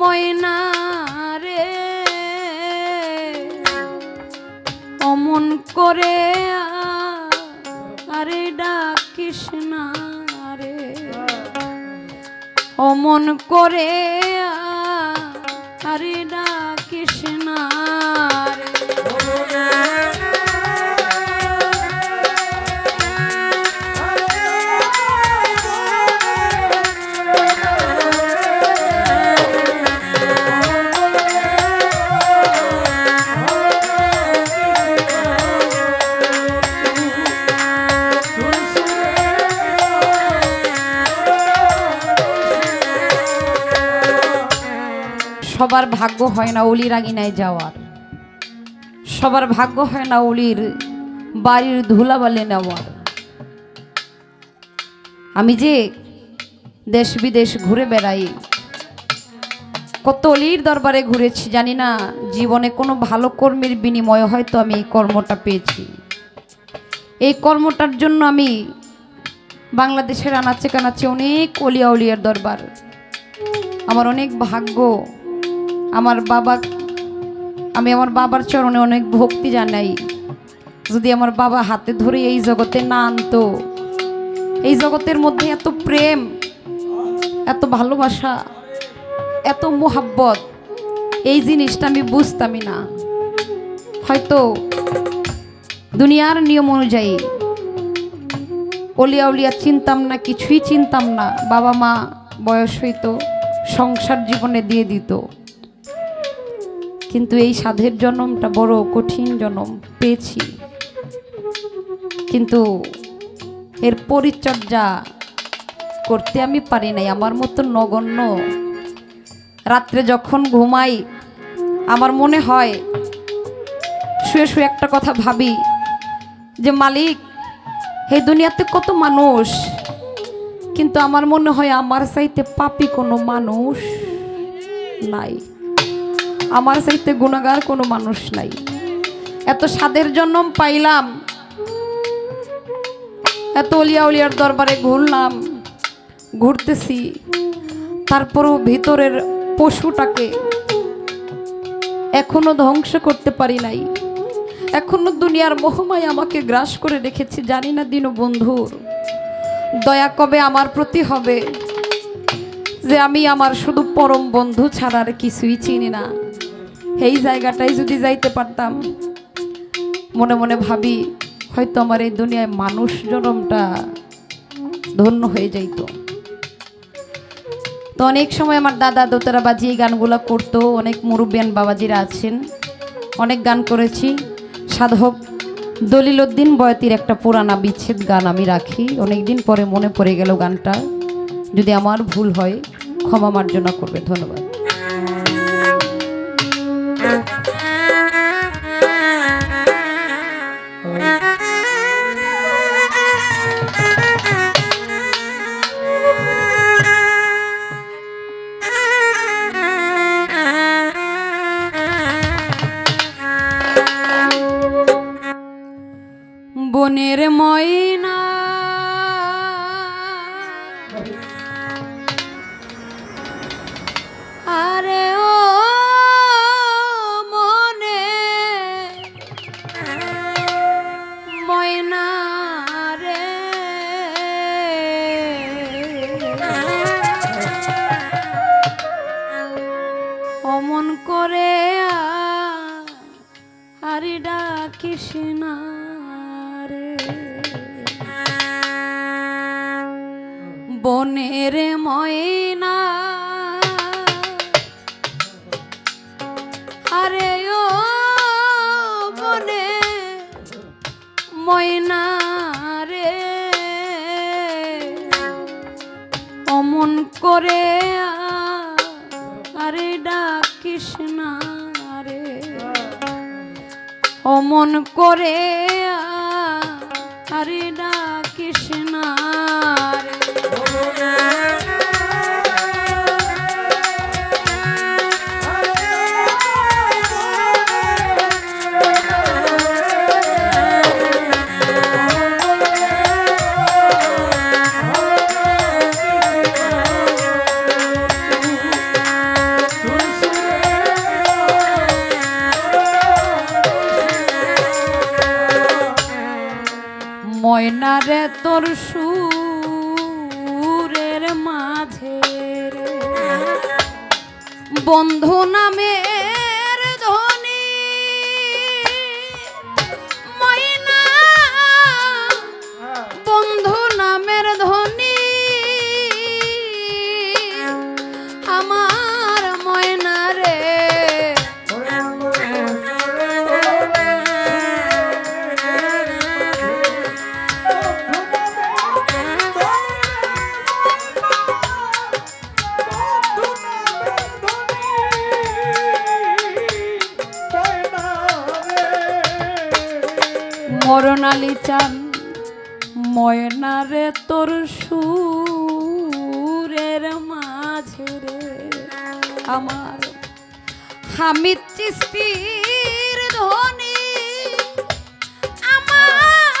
ময়না রে অমন করে আরে ডাকিস না রে। অমন করে আরে ডাকিস না সবার ভাগ্য হয় না অলির আঙিনায় যাওয়ার। সবার ভাগ্য হয় না অলির বাড়ির ধুলাবালে নেওয়ার। আমি যে দেশ বিদেশ ঘুরে বেড়াই, কত অলির দরবারে ঘুরেছি জানি না, জীবনে কোনো ভালো কর্মের বিনিময়ে হয়তো আমি এই কর্মটা পেয়েছি। এই কর্মটার জন্য আমি বাংলাদেশের আনাচে কানাচে অনেক অলিয়া অলিয়ার দরবার। আমার অনেক ভাগ্য আমার বাবা আমি আমার বাবার চরণে অনেক ভক্তি জানাই। যদি আমার বাবা হাতে ধরে এই জগতে না আনতো, এই জগতের মধ্যে এত প্রেম, এত ভালোবাসা, এত মোহাব্বত, এই জিনিসটা আমি বুঝতামই না। হয়তো দুনিয়ার নিয়ম অনুযায়ী অলিয়া উলিয়া চিনতাম না, কিছুই চিনতাম না বাবা মা বয়স হইতো, সংসার জীবনে দিয়ে দিত। কিন্তু এই সাধের জন্মটা বড় কঠিন জন্ম, পেয়েছি। কিন্তু এর পরিচর্যা করতে আমি পারি নাই, আমার মতো নগণ্য। রাত্রে যখন ঘুমাই, আমার মনে হয়, শুয়ে শুয়ে একটা কথা ভাবি, যে মালিক এই দুনিয়াতে কত মানুষ, কিন্তু আমার মনে হয় আমার চাইতে পাপি কোনো মানুষ নাই। আমার চাইতে গুণাগার কোনো মানুষ নাই। এত স্বাদের জন্ম পাইলাম। এত অলিয়া উলিয়ার দরবারে ঘুরলাম। ঘুরতেছি। তারপরও ভিতরের পশুটাকে এখনও ধ্বংস করতে পারি নাই। এখনও দুনিয়ার মোহমায় আমাকে গ্রাস করে রেখেছি, জানি না দিন বন্ধুর। দয়া কবে আমার প্রতি হবে? যে আমি আমার শুধু পরম বন্ধু ছাড়া আর কিছুই চিনি না। এই জায়গাটাই যদি যাইতে পারতাম, মনে মনে ভাবি হয়তো আমার এই দুনিয়ায় মানুষ জনমটা ধন্য হয়ে যাইত। তো অনেক সময় আমার দাদা দোতারা বাজি এই গানগুলো করতো, অনেক মুরব্বিয়ান বাবাজিরা আছেন, অনেক গান করেছি। সাধক দলিল উদ্দিন বয়তির একটা পুরানা বিচ্ছেদ গান আমি রাখি অনেক দিন পরে মনে পড়ে গেল গানটা। যদি আমার ভুল হয়, ক্ষমা মার্জনা করবে, ধন্যবাদ। ময়না বনের ময়না। আরে ও বনে ময়না রে। অমন করে আরে ডাকিস না রে। অমন করে আরে বন্ধু নামের মরণালি চান, ময়নারে তোর সুরের মাঝে রে। আমার হামিদ চিস্তির আমার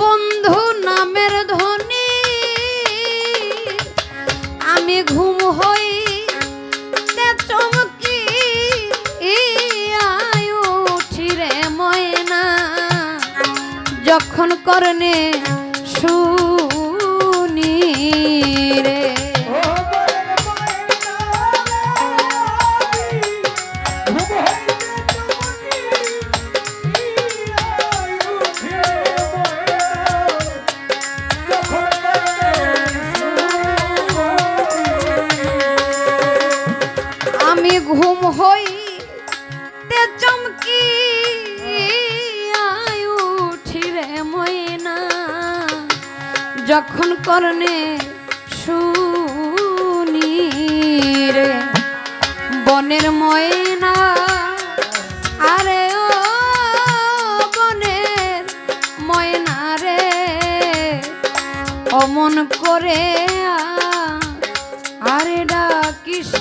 বন্ধু নামের ধ্বনি। আমি ঘুম হই যখন করনে শুনি রে? আমি ঘুম হই তে চমকি যখন করনে শুনি বনের ময়না আরে ও বনের ময়না রে অমন করে আরে ডাকিস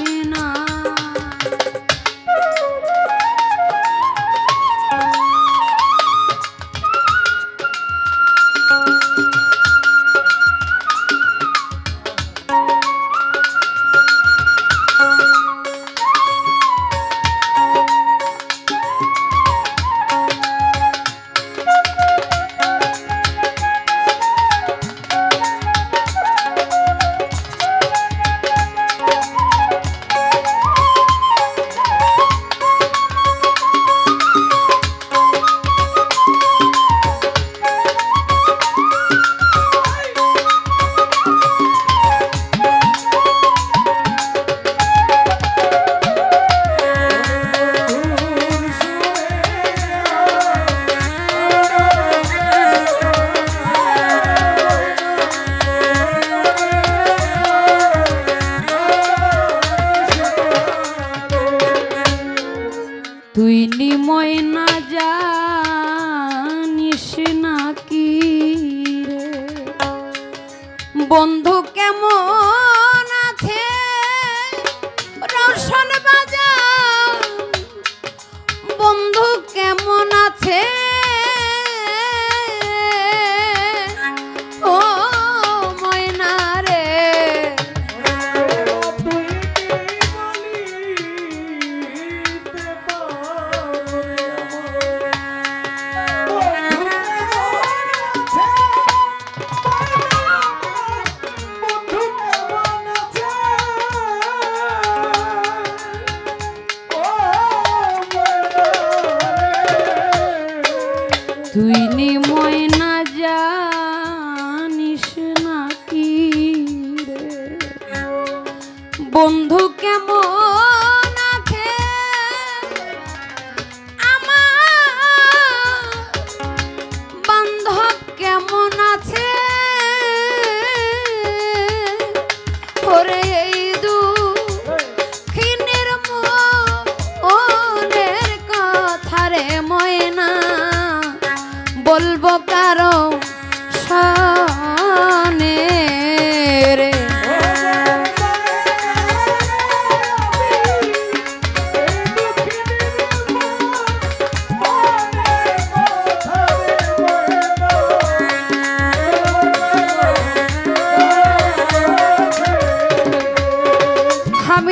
না জানিস না কি রে? বন্ধু কেমন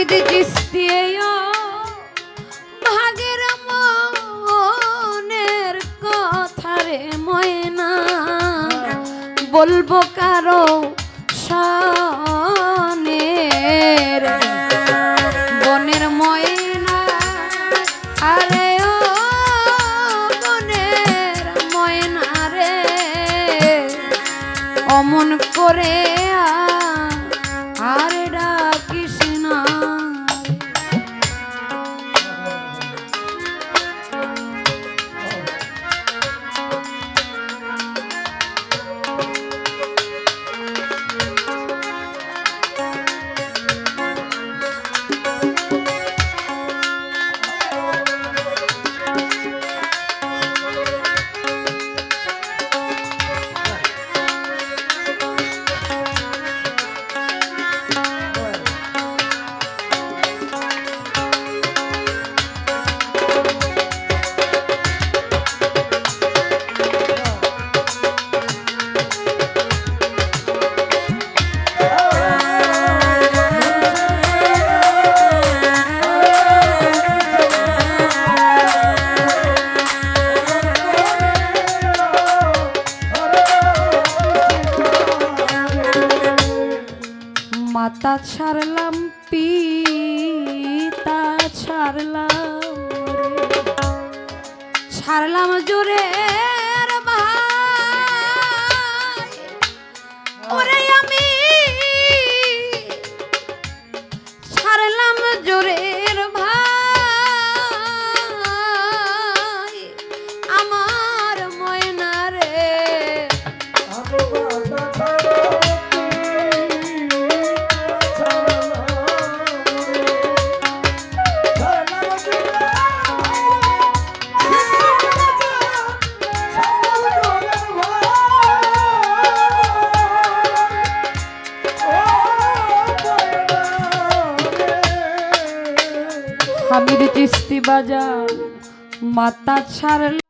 হামিদ চিস্তিও ভাগের মনের কথা রে ময়না। বলব কারও শানে রে বনের ময়না। আরে ও ময়না রে, অমন করে আর মাতা ছাড়লাম পিতা ছাড়লাম। ছাড়লাম জোরে ভাই ওরে আমি বাজার মাতা ছাড়ল